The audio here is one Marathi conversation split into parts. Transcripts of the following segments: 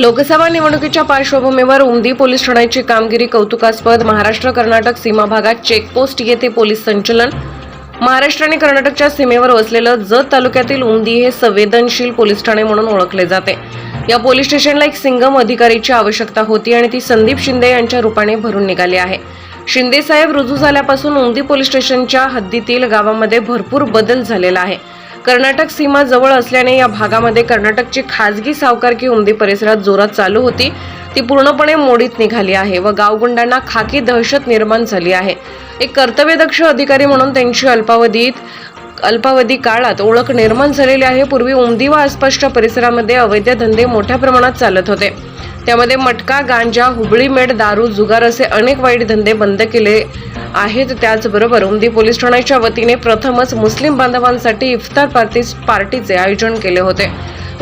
लोकसभा निवडणुकीच्या पार्श्वभूमीवर उमदी पोलीस ठाण्याची कामगिरी कौतुकास्पद. महाराष्ट्र कर्नाटक सीमा भागात चेकपोस्ट येथे पोलीस संचलन. महाराष्ट्र आणि कर्नाटकच्या सीमेवर वसलेलं जत तालुक्यातील उमदी हे संवेदनशील पोलीस ठाणे म्हणून ओळखले जाते. या पोलीस स्टेशनला एक सिंगम अधिकारीची आवश्यकता होती आणि ती संदीप शिंदे यांच्या रूपाने भरून निघाली आहे. शिंदे साहेब रुजू झाल्यापासून उमदी पोलीस स्टेशनच्या हद्दीतील गावामध्ये भरपूर बदल झालेला आहे. कर्नाटक सीमा जवळ असल्याने या भागामध्ये कर्नाटकची खाजगी सावकारकी उमदी परिसरात जोरात चालू होती. ती पूर्णपणे मोडीत निघाली आहे व गावगुंडांना खाकी दहशत निर्माण झाली आहे. एक कर्तव्यदक्ष अधिकारी म्हणून त्यांची अल्पावधीत अल्पावधी काळात ओळख निर्माण झालेली आहे. पूर्वी उमदी व आसपासच्या परिसरामध्ये अवैध धंदे मोठ्या प्रमाणात चालत होते. त्यामध्ये मटका गांजा हुबळी मेड दारू जुगार असे अनेक वाईट धंदे बंद केले आहेत. त्याचबरोबर उमदी पोलीस ठाण्याच्या वतीने प्रथमच मुस्लिम बांधवांसाठी इफ्तार पार्टी पार्टीचे आयोजन केले होते.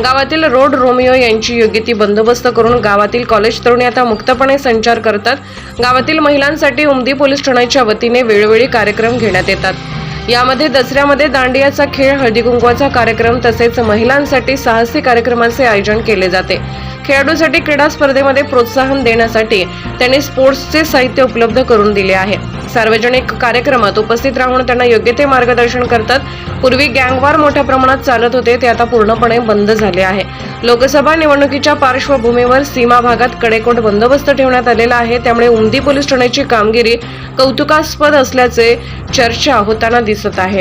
गावातील रोड रोमिओ यांची योग्य ती बंदोबस्त करून गावातील कॉलेज तरुणी आता मुक्तपणे संचार करतात. गावातील महिलांसाठी उमदी पोलीस ठाण्याच्या वतीने वेळोवेळी कार्यक्रम घेण्यात येतात. यामध्ये दसऱ्यामध्ये दांडियाचा खेळ हळदी कुंकवाचा कार्यक्रम तसेच महिलांसाठी साहसी कार्यक्रमाचे आयोजन केले जाते. खेळाडूसाठी क्रीडा स्पर्धेमध्ये प्रोत्साहन देण्यासाठी त्यांनी स्पोर्ट्सचे साहित्य उपलब्ध करून दिले आहे. सार्वजनिक कार्यक्रमात उपस्थित राहून त्यांना योग्य ते मार्गदर्शन करतात. पूर्वी गँगवार मोठ्या प्रमाणात चालत होते ते आता पूर्णपणे बंद झाले आहे. लोकसभा निवडणुकीच्या पार्श्वभूमीवर सीमा भागात कडेकोट बंदोबस्त ठेवण्यात आलेला आहे. त्यामुळे उमदी पोलीस ठाण्याची कामगिरी कौतुकास्पद असल्याचे चर्चा होताना दिसत आहे.